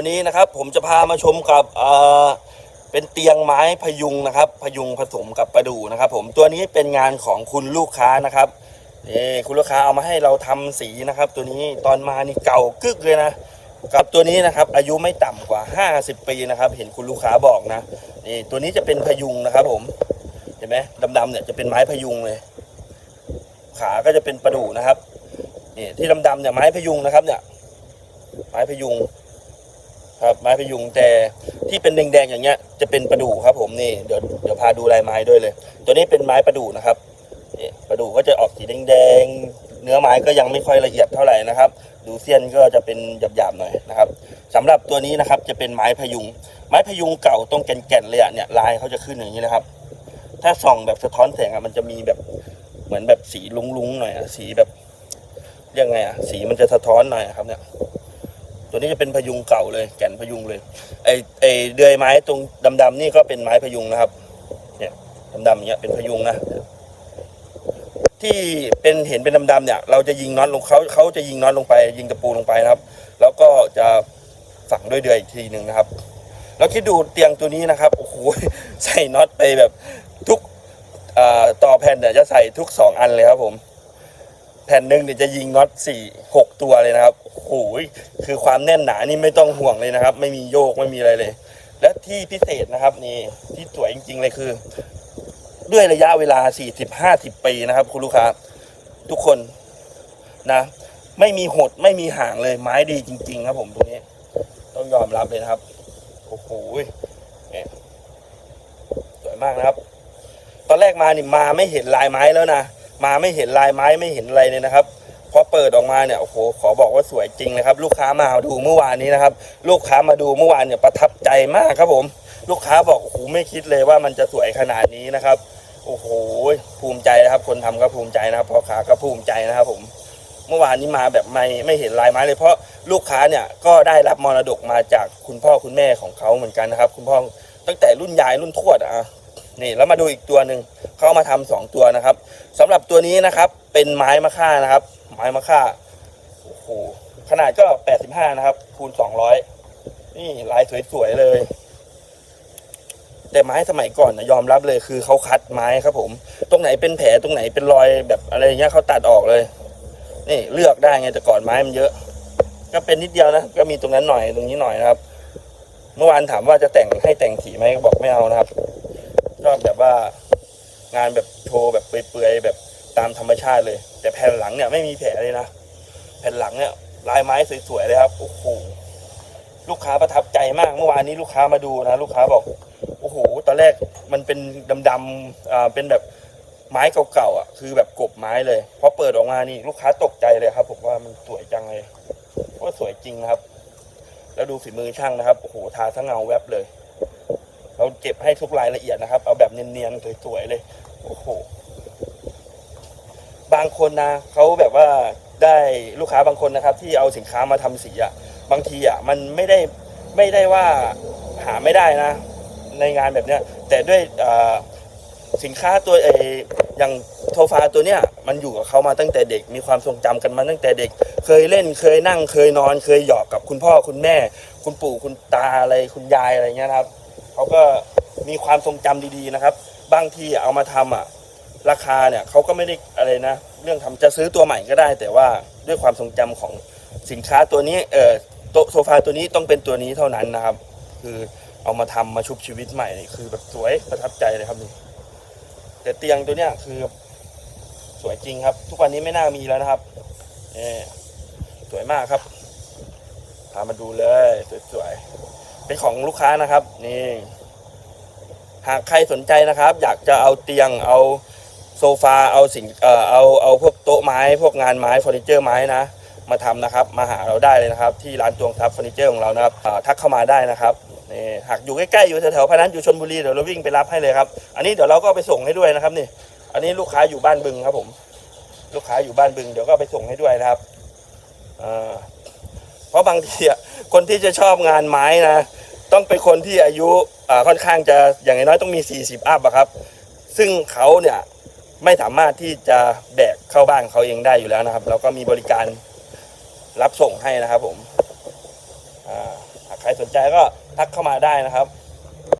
วันนี้นะครับผมจะพามาชมกับเป็นเตียงไม้พยุงนะครับพยุงผสมกับประดู่นะครับ ผมตัวนี้เป็นงานของคุณลูกค้านะครับนี่คุณลูกค้าเอามาให้เราทำสีนะครับ ตัวนี้ตอนมานี่เก่ากึกเลยนะกับตัวนี้นะครับอายุไม่ต่ำกว่า 50 ปีนะครับ เห็นคุณลูกค้าบอกนะนี่ตัวนี้จะเป็นพยุงนะครับ ผมเห็นไหมดำๆเนี่ยจะเป็นไม้พยุงเลย ขาก็จะเป็นประดู่นะครับนี่ที่ดำๆเนี่ยไม้พยุงนะครับเนี่ยไม้พยุง ครับไม้พยุงแต่ที่เป็นแดงๆอย่างเงี้ยจะเป็นประดู่ครับ ผมนี่เดี๋ยวเดี๋ยวพาดูลายไม้ด้วยเลย ตัวนี้เป็นไม้ประดู่นะครับนี่ประดู่ก็จะออกสีแดงๆเนื้อไม้ก็ยังไม่ค่อยละเอียดเท่าไหร่นะครับ ดูเสี้ยนก็จะเป็นหยาบๆหน่อยนะครับสำหรับตัวนี้นะครับจะเป็นไม้พยุง ไม้พยุงเก่าตรงแก่นๆเลยอะเนี่ยลายเขาจะขึ้นอย่างนี้นะครับ ถ้าส่องแบบสะท้อนแสงอะมันจะมีแบบเหมือนแบบสีลุ้งๆหน่อยอะสีแบบยังไงอะสีมันจะสะท้อนหน่อยอะครับเนี่ย ตัวนี้จะเป็นพยุงเก่าเลยแก่นพยุงเลยไอไอเดือยไม้ตรงดำๆนี่ก็เป็นไม้พยุงนะครับ เนี่ยดำๆเงี้ยเป็นพยุงนะที่เป็นเห็นเป็นดำๆเนี่ย เราจะยิงน็อตลงเขาเขาจะยิงน็อตลงไป ยิงตะปูลงไปนะครับ แล้วก็จะฝังด้วยเดือยอีกทีหนึ่งนะครับ แล้วคิดดูเตียงตัวนี้นะครับโอ้โหใส่น็อตไปแบบทุกอ่าต่อแผ่นเนี่ยจะใส่ทุกสองอันเลยครับผม แผ่นหนึ่งเนี่ยจะยิงน็อตสี่หกตัวเลยนะครับ โอ้โหคือความแน่นหนานี่ไม่ต้องห่วงเลยนะครับ ไม่มีโยกไม่มีอะไรเลย และที่พิเศษนะครับนี่ที่สวยจริง ๆ เลยคือ ด้วยระยะเวลา 40-50 ปีนะครับ คุณลูกค้า ทุกคนนะ ไม่มีหดไม่มีห่างเลยไม้ดีจริง ๆ ครับ ผมตรงนี้ ต้องยอมรับเลยนะครับโอ้โหสวยมากนะครับ ตอนแรกมานี่มาไม่เห็นลายไม้แล้วนะมาไม่เห็นลายไม้ไม่เห็นอะไรเลยนะครับ อเปิดออกมาเนี่ยโอ้โหขอบอกว่าสวยจริงนะครับ ลูกค้ามาดูเมื่อวานนี้นะครับ ลูกค้ามาดูเมื่อวานเนี่ยประทับใจมากครับผม ลูกค้าบอกโอ้โหไม่คิดเลยว่ามันจะสวยขนาดนี้นะครับ โอ้โหภูมิใจนะครับ คนทำก็ภูมิใจนะครับพ่อค้าก็ภูมิใจนะครับผม เมื่อวานนี้มาแบบไม่ไม่เห็นลายไม้เลยเพราะลูกค้าเนี่ยก็ได้รับมรดกมาจากคุณพ่อคุณแม่ของเขาเหมือนกันนะครับ คุณพ่อตั้งแต่รุ่นยายรุ่นทวดอะนี่แล้วมาดูอีกตัวหนึ่ง เขาเอามาทำสองตัวนะครับสำหรับตัวนี้นะครับเป็นไม้มะค่านะครับ ไม้มะค่าโอ้โหขนาดก็85นะครับ คูณ200นี่ลายสวยๆเลย แต่ไม้สมัยก่อนนะยอมรับเลยคือเขาคัดไม้ครับ ผม ตรงไหนเป็นแผลตรงไหนเป็นรอยแบบอะไรเงี้ยเขาตัดออกเลย นี่เลือกได้ไงแต่ก่อนไม้มันเยอะ ก็เป็นนิดเดียวนะก็มีตรงนั้นหน่อยตรงนี้หน่อยนะครับ เมื่อวานถามว่าจะแต่งให้แต่งสีไหมก็บอกไม่เอานะครับชอบแบบว่า งานแบบโชว์แบบเปลือยๆแบบตามธรรมชาติเลย แต่แผ่นหลังเนี่ยไม่มีแผลเลยนะแผ่นหลังเนี่ยลายไม้สวยๆเลยครับโอ้โหลูกค้าประทับใจมากเมื่อวานนี้ลูกค้ามาดูนะลูกค้าบอกโอ้โหตอนแรกมันเป็นดำๆอ่าเป็นแบบไม้เก่าๆอะคือแบบกบไม้เลยพอเปิดออกมานี่ลูกค้าตกใจเลยครับ ผมว่ามันสวยจังเลยว่าสวยจริงครับ แล้วดูฝีมือช่างนะครับโอ้โหทาทั้งเงาแวบเลย เก็บให้ทุกรายละเอียดนะครับ เอาแบบเนียนๆสวยๆเลย โอ้โห บางคนนะเขาแบบว่าได้ลูกค้าบางคนนะครับ ที่เอาสินค้ามาทำสีอะบางทีอะมันไม่ได้ไม่ได้ว่าหาไม่ได้นะ ในงานแบบเนี้ย แต่ด้วยสินค้าตัวเออย่างโทฟาตัวเนี้ยมันอยู่กับเขามาตั้งแต่เด็ก มีความทรงจำกันมาตั้งแต่เด็ก เคยเล่นเคยนั่งเคยนอน เคยหยอกกับคุณพ่อคุณแม่ คุณปู่คุณตาอะไรคุณยายอะไรเงี้ยครับ เขาก็มีความทรงจำดีๆนะครับ บางทีเอามาทำอะราคาเนี่ยเขาก็ไม่ได้อะไรนะ เรื่องทำจะซื้อตัวใหม่ก็ได้ แต่ว่าด้วยความทรงจำของสินค้าตัวนี้เออโต๊ะโซฟาตัวนี้ต้องเป็นตัวนี้เท่านั้นนะครับ คือเอามาทำมาชุบชีวิตใหม่คือแบบสวยประทับใจเลยครับนี่แต่เตียงตัวเนี้ยคือสวยจริงครับ ทุกวันนี้ไม่น่ามีแล้วนะครับนี่สวยมากครับพามาดูเลยสวย เป็นของลูกค้านะครับนี่หากใครสนใจนะครับ อยากจะเอาเตียงเอาโซฟาเอาสิ่งเอ่อเอาเอาพวกโต๊ะไม้ พวกงานไม้เฟอร์นิเจอร์ไม้นะ มาทำนะครับ มาหาเราได้เลยนะครับ ที่ร้านตวงทับเฟอร์นิเจอร์ของเรานะครับทักเข้ามาได้นะครับนี่หากอยู่ใกล้ๆอยู่แถวๆพนัสอยู่ชนบุรีเดี๋ยวเราวิ่งไปรับให้เลยครับ อันนี้เดี๋ยวเราก็ไปส่งให้ด้วยนะครับนี่ อันนี้ลูกค้าอยู่บ้านบึงครับผม ลูกค้าอยู่บ้านบึงเดี๋ยวก็ไปส่งให้ด้วยนะครับอ่า เพราะบางทีอะคนที่จะชอบงานไม้นะ ต้องเป็นคนที่อายุค่อนข้างจะอย่างน้อยต้องมี 40 อัพอะครับ ซึ่งเขาเนี่ยไม่สามารถที่จะแบกเข้าบ้านเขาเองได้อยู่แล้วนะครับเราก็มีบริการรับส่งให้นะครับผมหากใครสนใจก็ทักเข้ามาได้นะครับ